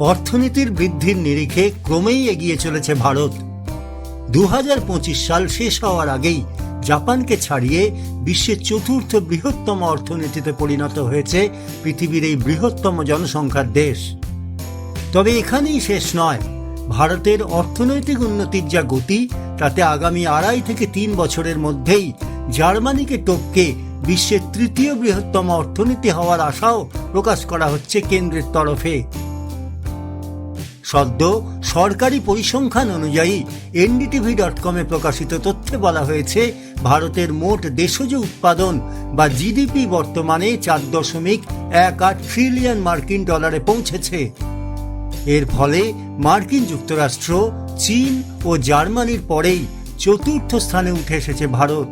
অর্থনীতির বৃদ্ধির নিরিখে ক্রমেই এগিয়ে চলেছে ভারত। দু হাজার পঁচিশ সাল শেষ হওয়ার আগেই জাপানকে ছাড়িয়ে বিশ্বের চতুর্থ বৃহত্তম অর্থনীতিতে পরিণত হয়েছে পৃথিবীর এই বৃহত্তম জনসংখ্যার দেশ। তবে এখানেই শেষ নয়। ভারতের অর্থনৈতিক উন্নতির যা গতি, তাতে আগামী আড়াই থেকে তিন বছরের মধ্যেই জার্মানিকে টপকে বিশ্বের তৃতীয় বৃহত্তম অর্থনীতি হওয়ার আশাও প্রকাশ করা হচ্ছে কেন্দ্রের তরফে। সদ্য সরকারি পরিসংখ্যান অনুযায়ী এনডিটিভি ডট কমে প্রকাশিত তথ্যে বলা হয়েছে, ভারতের মোট দেশজ উৎপাদন বা জিডিপি বর্তমানে চার দশমিক এক আট ট্রিলিয়ন মার্কিন ডলারে পৌঁছেছে। এর ফলে মার্কিন যুক্তরাষ্ট্র, চীন ও জার্মানির পরেই চতুর্থ স্থানে উঠে এসেছে ভারত।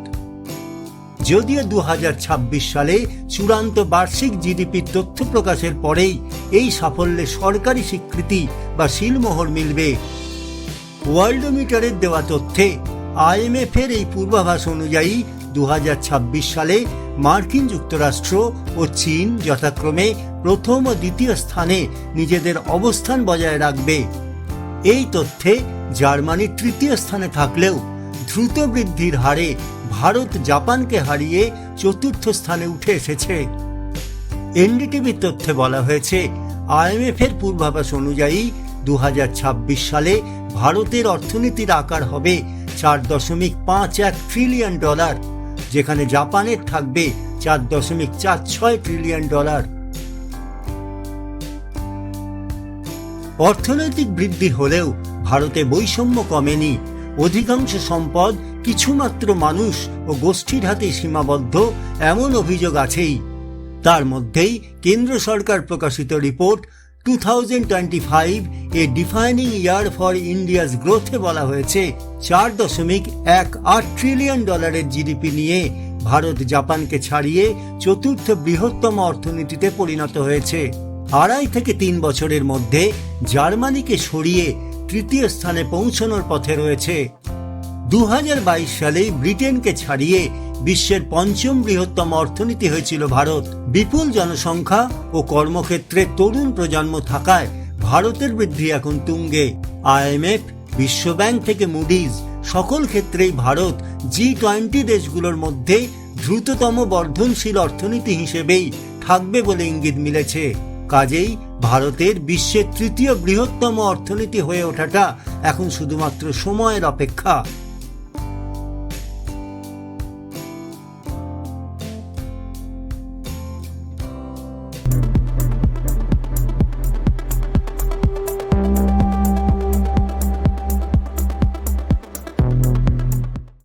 যদিও দু হাজার ছাব্বিশ সালে চূড়ান্ত বার্ষিক জিডিপির তথ্য প্রকাশের পরেই এই সাফল্যে সরকারি স্বীকৃতি বা শিলমোহর মিলবে। ওয়ার্ল্ডোমিটারের দেওয়া তথ্যে আইএমএফ এর এই পূর্বাভাস অনুযায়ী দু সালে মার্কিন যুক্তরাষ্ট্র ও চীন যথাক্রমে প্রথম ও দ্বিতীয় স্থানে নিজেদের অবস্থান বজায় রাখবে। এই তথ্যে জার্মানি তৃতীয় স্থানে থাকলেও দ্রুত বৃদ্ধির হারে ভারত জাপানকে হারিয়ে চতুর্থ স্থানে উঠে এসেছে। এনডিটিভির তথ্যে বলা হয়েছে, আইএমএফ এর পূর্বাভাস অনুযায়ী দু হাজার ছাব্বিশ সালে ভারতের অর্থনীতির আকার হবে চার দশমিক পাঁচ এক ট্রিলিয়ন ডলার, যেখানে জাপানের থাকবে চার দশমিক চার ছয় ট্রিলিয়ন ডলার। অর্থনৈতিক বৃদ্ধি হলেও ভারতে বৈষম্য কমেনি। অধিকাংশ সম্পদ কিছুমাত্র মানুষ ও গোষ্ঠীর হাতে সীমাবদ্ধ এমন অভিযোগ আছেই। তার মধ্যেই কেন্দ্র সরকার প্রকাশিত report two thousand twenty five a defining year for India's গ্রোথে বলা হয়েছে চার দশমিক এক আট ট্রিলিয়ন ডলারের জিডিপি নিয়ে ভারত জাপানকে ছাড়িয়ে চতুর্থ বৃহত্তম অর্থনীতিতে পরিণত হয়েছে। আড়াই থেকে তিন বছরের মধ্যে জার্মানিকে সরিয়ে তৃতীয় স্থানে পৌঁছানোর পথে রয়েছে। দু হাজার বাইশ সালে ব্রিটেনকে ছাড়িয়ে বিশ্বের পঞ্চম বৃহত্তম অর্থনীতি হয়েছিল ভারত। বিপুল জনসংখ্যা ও কর্মক্ষেত্রে তরুণ প্রজন্ম থাকায় ভারতের বৃদ্ধি এখন তুঙ্গে। আইএমএফ বিশ্বব্যাংক থেকে মুডিজ সকল ক্ষেত্রেই ভারত জি টোয়েন্টি দেশগুলোর মধ্যে দ্রুততম বর্ধনশীল অর্থনীতি হিসেবেই থাকবে বলে ইঙ্গিত মিলেছে। কাজেই ভারতের বিশ্বের তৃতীয় বৃহত্তম অর্থনীতি হয়ে ওঠাটা এখন শুধুমাত্র সময়ের অপেক্ষা।